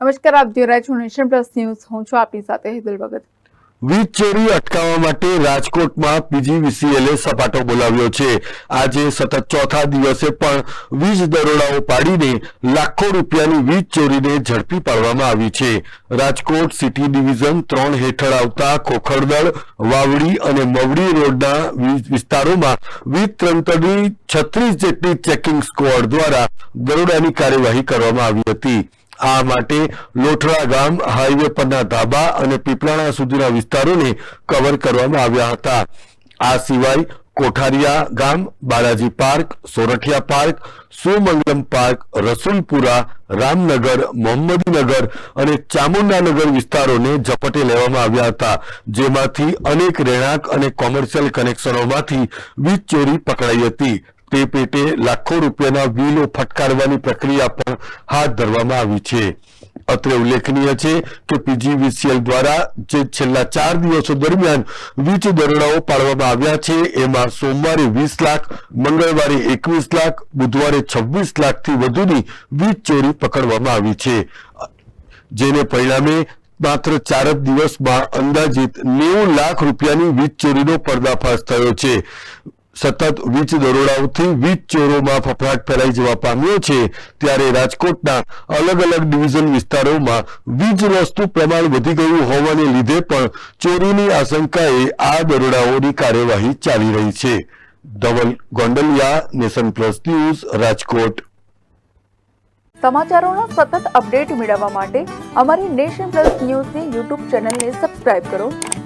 નમસ્કાર, આપ જોઈ રહ્યા છો નેશન પ્લસ ન્યૂઝ. હું છું આપની સાથે હેતલ ભગત. વીજ ચોરી અટકાવવા માટે રાજકોટમાં પીજીવીસીએલે સપાટો બોલાવ્યો છે. આજે સતત ચોથા દિવસે પણ વીજ દરોડાઓ પાડીને લાખો રૂપિયાની વીજ ચોરીને ઝડપી પાડવામાં આવી છે. રાજકોટ સિટી ડિવિઝન ત્રણ હેઠળ આવતા ખોખરદળ વાવડી અને મવડી રોડના વિસ્તારોમાં વીજ તંત્રની છત્રીસ જેટલી ચેકિંગ સ્કવોડ દ્વારા દરોડાની કાર્યવાહી કરવામાં આવી હતી. આ માટે લોઠડા ગામ, હાઈવે પરના ધાબા અને પીપળાણા સુધીના વિસ્તારોને કવર કરવામાં આવ્યા હતા. આ સિવાય કોઠારિયા ગામ, Balaji park, Sorathiya park, Sumangalam park, Rasulpura, Ramnagar, Mohammadnagar અને ચામુંડાનગર વિસ્તારોને ઝપટે લેવામાં આવ્યા હતા, જેમાંથી અનેક રહેણાંક અને કોમર્શિયલ કનેક્શનોમાંથી વીજ ચોરી પકડાઈ હતી. તે પેટે લાખો રૂપિયાના વીલો ફટકારવાની પ્રક્રિયા પણ હાથ ધરવામાં આવી છે. અત્રે ઉલ્લેખનીય છે કે પીજીવીસીએલ દ્વારા જે છેલ્લા ચાર દિવસો દરમિયાન વીજ દરોડાઓ પાડવામાં આવ્યા છે, એમાં સોમવારે વીસ લાખ, મંગળવારે એકવીસ લાખ, બુધવારે છવ્વીસ લાખથી વધુની વીજ ચોરી પકડવામાં આવી છે. જેને પરિણામે માત્ર ચાર જ દિવસમાં અંદાજિત નેવું લાખ રૂપિયાની વીજ ચોરીનો પર્દાફાશ થયો છે. સતત વીજ દરોડાઓથી વીજ ચોરોમાં ફફડાટ ફેલાઈ જવા પામ્યો છે, ત્યારે રાજકોટના અલગ અલગ ડિવિઝન વિસ્તારોમાં વીજ વસ્તુ પ્રમાણ વધી ગયું હોવાને લીધે પણ ચોરીની આશંકાએ આ દરોડાઓની કાર્યવાહી ચાલી રહી છે. Dhaval Gondaliya, nation plus news, Rajkot. સમાચારોના સતત અપડેટ મેળવવા માટે અમારી નેશન પ્લસ ન્યૂઝની યુટ્યુબ ચેનલને સબસ્ક્રાઇબ કરો.